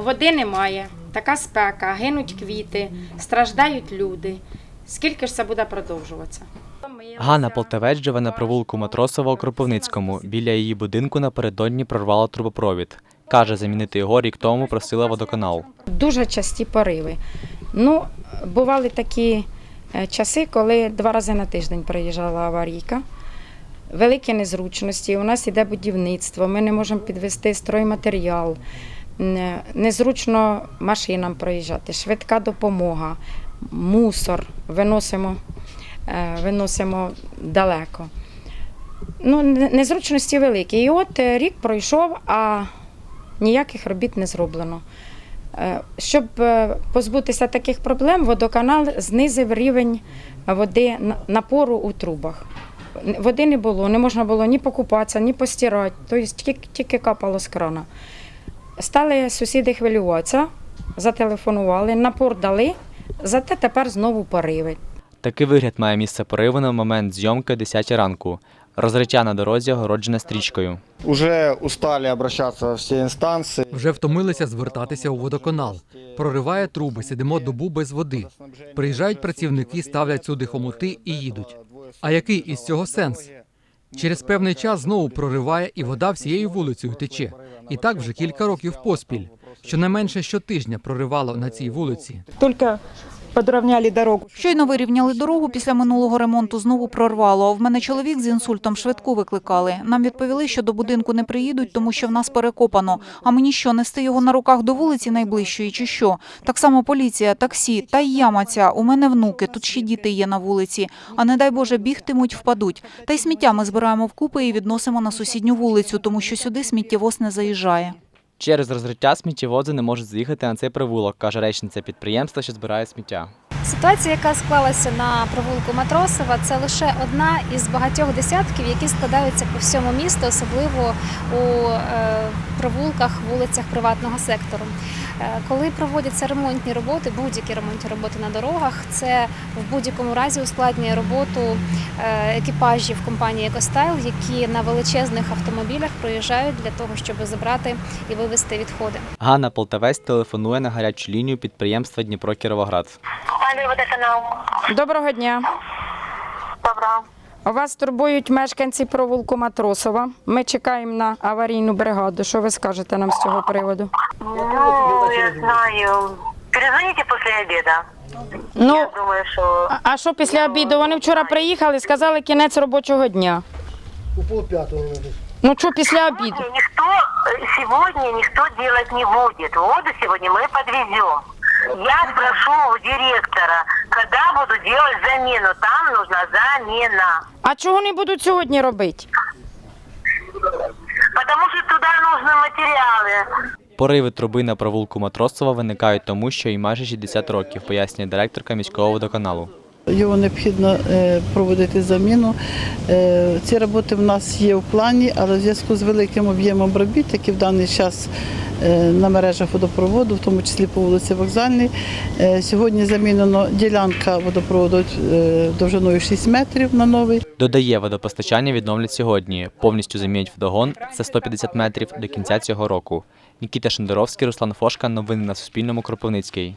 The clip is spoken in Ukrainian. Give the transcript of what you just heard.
води немає, така спека, гинуть квіти, страждають люди. Скільки ж це буде продовжуватися? Ганна Полтавець живе на провулку Матросова у Кропивницькому. Біля її будинку напередодні прорвало трубопровід. Каже, замінити його рік тому просила водоканал. Дуже часті пориви. Ну, бували такі е, часи, коли два рази на тиждень приїжджала аварійка. Великі незручності. У нас іде будівництво, ми не можемо підвести стройматеріал. Не- Незручно машинам проїжджати, швидка допомога, мусор виносимо, е, виносимо далеко. Ну, незручності великі. І от е, рік пройшов, а ніяких робіт не зроблено. Е, Щоб позбутися таких проблем, водоканал знизив рівень води напору у трубах. Води не було, не можна було ні покупатися, ні постирати, тобто тільки капало з крана. Стали сусіди хвилюватися, зателефонували, напор дали, зате тепер знову пориви. Такий вигляд має місце пориву на момент зйомки о 10 ранку. Розриття на дорозі огороджене стрічкою. Уже устали обращаться во все инстанции. Вже втомилися звертатися у водоканал. Прориває труби, сидимо добу без води. Приїжджають працівники, ставлять сюди хомути і їдуть. А який із цього сенс? Через певний час знову прориває і вода всією вулицею тече. І так вже кілька років поспіль. Щонайменше щотижня проривало на цій вулиці. Только подровняли дорогу. Щойно вирівняли дорогу після минулого ремонту, знову прорвало. В мене чоловік з інсультом швидку викликали. Нам відповіли, що до будинку не приїдуть, тому що в нас перекопано. А мені що, нести його на руках до вулиці найближчої чи що? Так само поліція, таксі, та й яма ця. У мене внуки, тут ще діти є на вулиці. А не дай Боже, бігтимуть, впадуть. Та й сміття ми збираємо вкупи і відносимо на сусідню вулицю, тому що сюди сміттєвоз не заїжджає. Через розриття сміттєвози не можуть заїхати на цей провулок, каже речниця підприємства, що збирає сміття. Ситуація, яка склалася на провулку Матросова, це лише одна із багатьох десятків, які складаються по всьому місту, особливо у е, провулках, вулицях приватного сектору. Е, Коли проводяться ремонтні роботи, будь-які ремонтні роботи на дорогах, це в будь-якому разі ускладнює роботу е, екіпажів компанії «Екостайл», які на величезних автомобілях проїжджають для того, щоб забрати і вивезти відходи. Ганна Полтавець телефонує на гарячу лінію підприємства Дніпро Кіровоград. Доброго дня. Добро. Вас турбують мешканці провулку Матросова. Ми чекаємо на аварійну бригаду. Що ви скажете нам з цього приводу? Ну, я знаю. Перезвоните после обеда. Ну, Я думаю, что... а- а що після обіду? Вони вчора приїхали, сказали кінець робочого дня. У полп'ятого. Ну що після обіду? Сегодня никто, сегодня никто делать не будет. Воду сегодня мы подвезем. Я спрошу у директора, когда буду делать замену. Там нужна замена. А чого не будуть сьогодні робити? Потому что туда нужны материалы. Пориви труби на провулку Матросова виникають тому, що їй майже 60 років, пояснює директорка міського водоканалу. Його необхідно е, проводити заміну. Е, Ці роботи в нас є в плані, але в зв'язку з великим об'ємом робіт, які в даний час е, на мережах водопроводу, в тому числі по вулиці Вокзальній, сьогодні замінено ділянка водопроводу довжиною 6 метрів на новий. Додає, водопостачання відновлять сьогодні. Повністю замінять водогон це 150 метрів до кінця цього року. Нікіта Шендеровський, Руслан Фошка. Новини на Суспільному. Кропивницький.